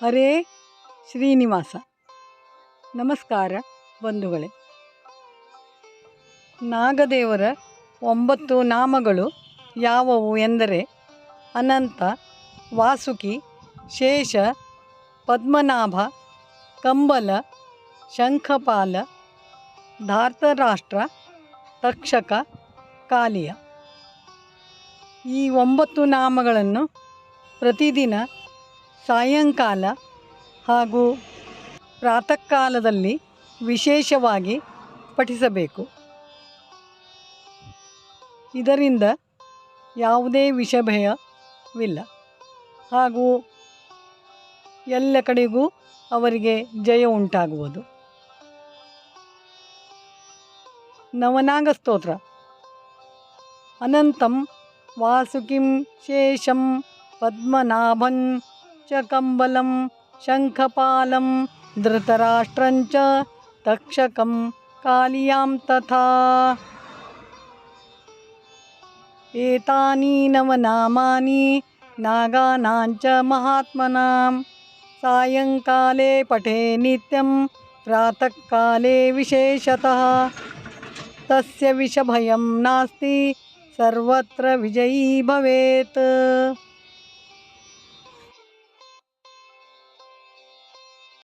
ಹರೇ ಶ್ರೀನಿವಾಸ. ನಮಸ್ಕಾರ ಬಂಧುಗಳೇ. ನಾಗದೇವರ ಒಂಬತ್ತು ನಾಮಗಳು ಯಾವುವು ಎಂದರೆ ಅನಂತ, ವಾಸುಕಿ, ಶೇಷ, ಪದ್ಮನಾಭ, ಕಂಬಲ, ಶಂಖಪಾಲ, ಧಾರ್ತರಾಷ್ಟ್ರ, ತಕ್ಷಕ, ಕಾಲಿಯ. ಈ ಒಂಬತ್ತು ನಾಮಗಳನ್ನು ಪ್ರತಿದಿನ ಸಾಯಂಕಾಲ ಹಾಗೂ ಪ್ರಾತಃ ಕಾಲದಲ್ಲಿ ವಿಶೇಷವಾಗಿ ಪಠಿಸಬೇಕು. ಇದರಿಂದ ಯಾವುದೇ ವಿಷಭಯವಿಲ್ಲ. ಹಾಗೂ ಎಲ್ಲ ಕಡೆಗೂ ಅವರಿಗೆ ಜಯ ಉಂಟಾಗುವುದು. ನವನಾಗ ಸ್ತೋತ್ರ. ಅನಂತಂ ವಾಸುಕಿಂ ಶೇಷಂ ಪದ್ಮನಾಭಂ कम्बलं शंखपाल धृतराष्ट्रञ्च तक्षक कालिया तथा। एतानी नवनामा नागानां च महात्मनां पठे नित्यं प्रातःकाले विशेषतः। तस्य विषभयं नास्ति, सर्वत्र विजयी भवेत्।